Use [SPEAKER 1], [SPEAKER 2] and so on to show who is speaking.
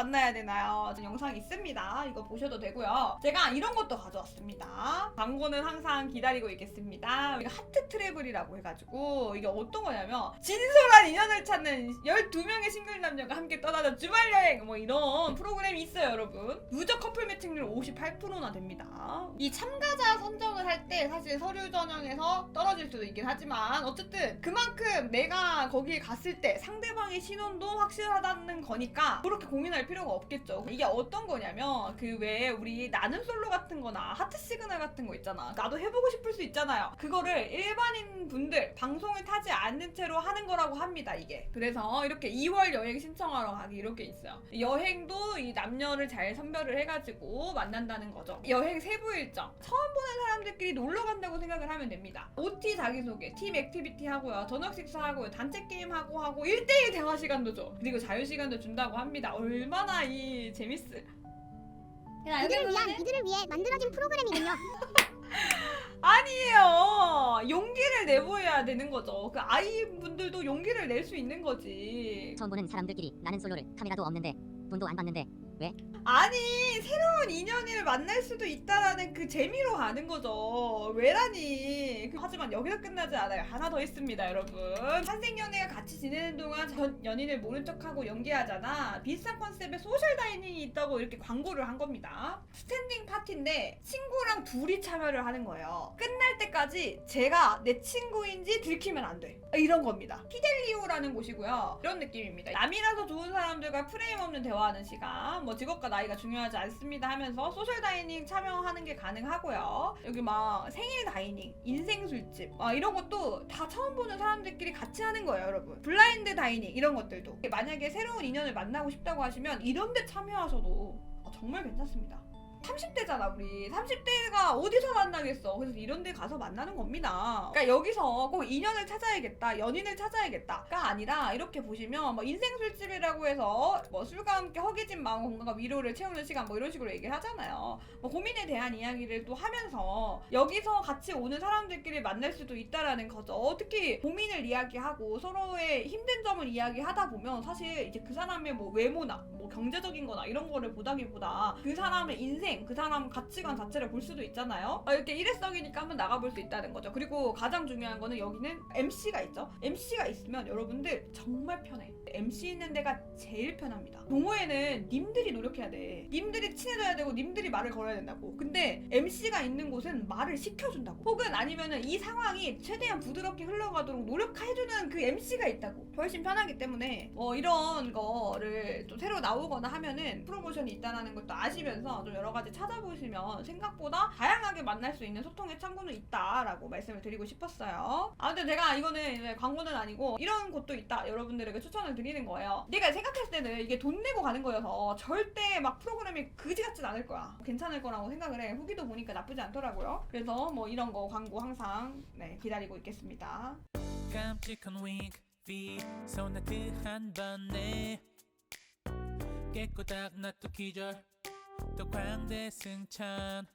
[SPEAKER 1] 만나야 되나요? 영상 있습니다. 이거 보셔도 되고요. 제가 이런 것도 가져왔습니다. 광고는 항상 기다리고 있겠습니다. 이거 하트 트래블이라고 해가지고 이게 어떤 거냐면 진솔한 인연을 찾는 12명의 싱글 남녀가 함께 떠나는 주말 여행 뭐 이런 프로그램이 있어요, 여러분. 누적 커플 매칭률 58%나 됩니다. 이 참가자 선정을 할 때 사실 서류 전형에서 떨어질 수도 있긴 하지만 어쨌든 그만큼 내가 거기에 갔을 때 상대방의 신원도 확실하다는 거니까 그렇게 고민할 필요가 없겠죠. 이게 어떤 거냐면 그 왜 우리 나는 솔로 같은 거나 하트 시그널 같은 거 있잖아. 나도 해보고 싶을 수 있잖아요. 그거를 일반인 분들 방송을 타지 않는 채로 하는 거라고 합니다. 이게. 그래서 이렇게 2월 여행 신청하러 가기 이렇게 있어요. 여행도 이 남녀를 잘 선별을 해가지고 만난다는 거죠. 여행 세부 일정. 처음 보는 사람들끼리 놀러 간다고 생각을 하면 됩니다. OT 자기소개, 팀 액티비티 하고요. 저녁 식사하고요. 단체 게임 하고 하고 1대1 대화 시간도 줘. 그리고 자유 시간도 준다고 합니다. 얼마 나 이 재밌어. 야,
[SPEAKER 2] 이들을 위한 이들을 위해 만들어진 프로그램이군요.
[SPEAKER 1] 아니에요. 용기를 내보여야 되는 거죠. 그 아이분들도 용기를 낼 수 있는 거지.
[SPEAKER 3] 처음 보는 사람들끼리 나는 솔로를 카메라도 없는데 돈도 안 받는데
[SPEAKER 1] 아니 새로운 인연을 만날 수도 있다라는 그 재미로 가는 거죠. 왜라니? 그- 하지만 여기서 끝나지 않아요. 하나 더 있습니다, 여러분. 환생 연애가 같이 지내는 동안 전 연인을 모른 척하고 연기하잖아. 비슷한 컨셉의 소셜 다이닝이 있다고 이렇게 광고를 한 겁니다. 스탠딩 파티인데 친구랑 둘이 참여를 하는 거예요. 끝날 때까지 제가 내 친구인지 들키면 안 돼. 이런 겁니다. 피델리오라는 곳이고요. 이런 느낌입니다. 남이라서 좋은 사람들과 프레임 없는 대화하는 시간, 뭐 직업과 나이가 중요하지 않습니다 하면서 소셜 다이닝 참여하는 게 가능하고요. 여기 막 생일 다이닝, 인생 술집, 막 이런 것도 다 처음 보는 사람들끼리 같이 하는 거예요, 여러분. 블라인드 다이닝 이런 것들도 만약에 새로운 인연을 만나고 싶다고 하시면 이런 데 참여하셔도 어, 정말 괜찮습니다. 30대잖아 우리. 30대가 어디서 만나겠어? 그래서 이런 데 가서 만나는 겁니다. 그러니까 여기서 꼭 인연을 찾아야겠다 연인을 찾아야겠다가 아니라 이렇게 보시면 뭐 인생 술집이라고 해서 뭐 술과 함께 허기진 마음과 위로를 채우는 시간 뭐 이런 식으로 얘기를 하잖아요. 뭐 고민에 대한 이야기를 또 하면서 여기서 같이 오는 사람들끼리 만날 수도 있다라는 거죠. 특히 고민을 이야기하고 서로의 힘든 점을 이야기하다 보면 사실 이제 그 사람의 뭐 외모나 뭐 경제적인 거나 이런 거를 보다기보다 그 사람의 인생, 그 사람 가치관 자체를 볼 수도 있잖아요. 아, 이렇게 일회성이니까 한번 나가볼 수 있다는 거죠. 그리고 가장 중요한 거는 여기는 MC가 있죠. MC가 있으면 여러분들 정말 편해. MC 있는 데가 제일 편합니다. 동호회는 님들이 노력해야 돼. 님들이 친해져야 되고 님들이 말을 걸어야 된다고. 근데 MC가 있는 곳은 말을 시켜준다고. 혹은 아니면은 이 상황이 최대한 부드럽게 흘러가도록 노력해주는 그 MC가 있다고. 훨씬 편하기 때문에 뭐 이런 거를 좀 새로 나오거나 하면은 프로모션이 있다는 것도 아시면서 좀 여러 가지 찾아보시면 생각보다 다양하게 만날 수 있는 소통의 창구는 있다라고 말씀을 드리고 싶었어요. 아 근데 제가 이거는 이제 광고는 아니고 이런 곳도 있다 여러분들에게 추천을 드리는 거예요. 내가 생각했을 때는 이게 돈 내고 가는 거여서 절대 막 프로그램이 그지 같진 않을 거야. 괜찮을 거라고 생각을 해. 후기도 보니까 나쁘지 않더라고요. 그래서 뭐 이런 거 광고 항상 네, 기다리고 있겠습니다.
[SPEAKER 4] 깜찍한 윙크 빛 소나트 한 번에 깨꼬닥 나또 기절 또 광대 승천